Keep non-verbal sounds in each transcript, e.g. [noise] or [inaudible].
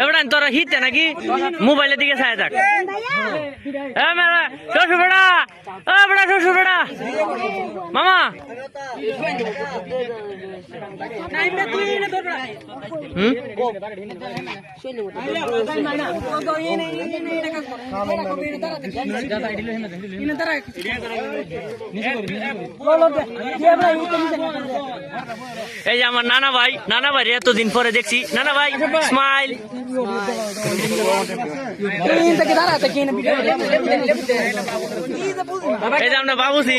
এবার তোরা হিতে নাকি মোবাইলের দিকে ছায়া থাক। শ্বশুর বেড়া ও বেড়া শ্বশুর বেড়া। মামা। এই যে আমার নানা ভাই নানা ভাই এতদিন পরে দেখছি নানা ভাই স্মাইল এই যে আমরা বাবুসি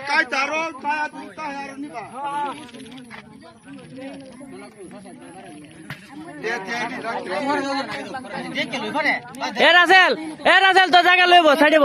काय तारो काय दुखता है यार निका दे दे रख এ রাসেল এ রাসেল তো জায়গা লইব ছাড়িব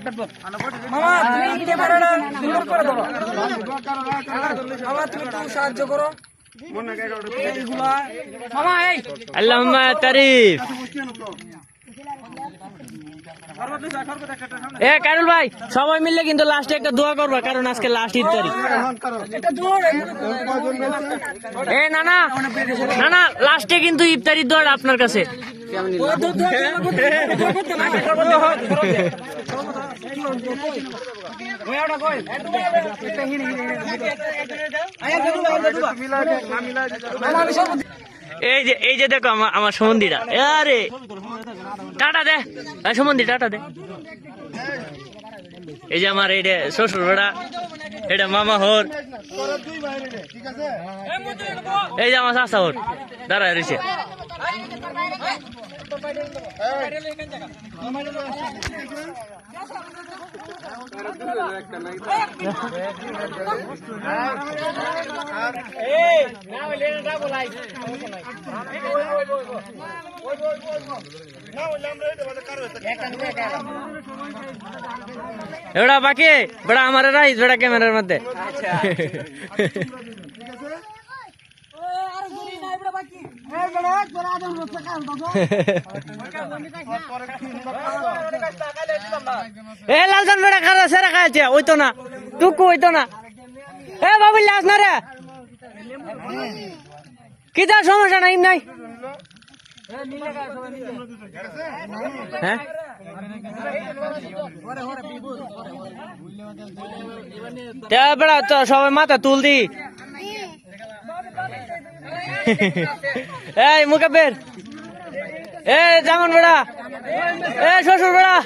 একটা মামা তুমি না সুন্দর করে দাও। মামা তুমি একটু সাহায্য করো। এ কারুল ভাই সবাই মিললে কিন্তু লাস্টে একটা দোয়া করব কারণ আজকে লাস্ট ঈদ তারিখ এ না না না লাস্টে কিন্তু ইফতারির দোয়ার আপনার কাছে। এই যে এই যে দেখো আমার আমার সমন্দিরা আরে টাটা দে এই সমন্দি টাটা দে এই যে আমার এইটা শ্বশুর ওরা এটা মামা হোর দুই বাইরে ঠিক আছে এই যে আমার চাষা হোর দাঁড়ায় রয়েছে এবার বাকি বেড়া আমার রাইস বেড়া ক্যামেরার মধ্যে। এ লালচান বেড়া খারা, সেরা খাইছে ওই তো না। টুকু ওই তো না। এ বাবু লাস না রে। কি তার সমস্যা নাই নাই? হ্যাঁ? বেড়া সবাই মাথা তুল দি। [laughs] এই মুকাবের এ জামান বেড়া। এ শ্বশুর বেড়া।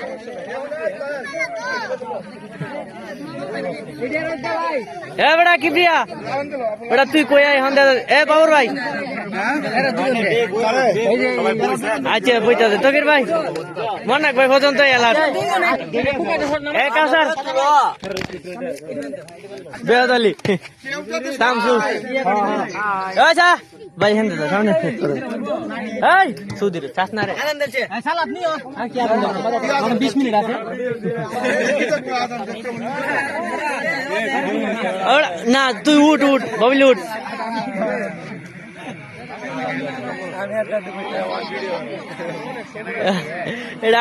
এ, বেড়া কি প্রিয়া বেড়া, তুই কই আই হন্দে এ, বাবুর ভাই। আচ্ছা বইতা দে তকির ভাই মন ভাই পর্যন্ত এলার। এ, কাসার। বেয়াদালি তামসু আচ্ছা ভাই হেন সামনে এই সুদির চাস না রে সালাদ নিও আমার 20 মিনিট আছে না তুই উঠ উঠ বাবলি উঠ এটা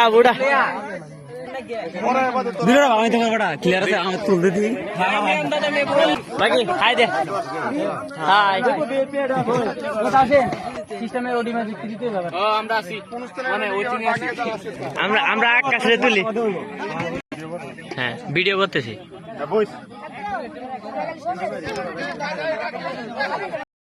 বুড়া বাকি খাই দে হাই সিস্টেমে ওডি ম্যাজিক দিতে যাবে আমরা আমরা আকাশে তুলি। হ্যাঁ ভিডিও করতেছি। বইস।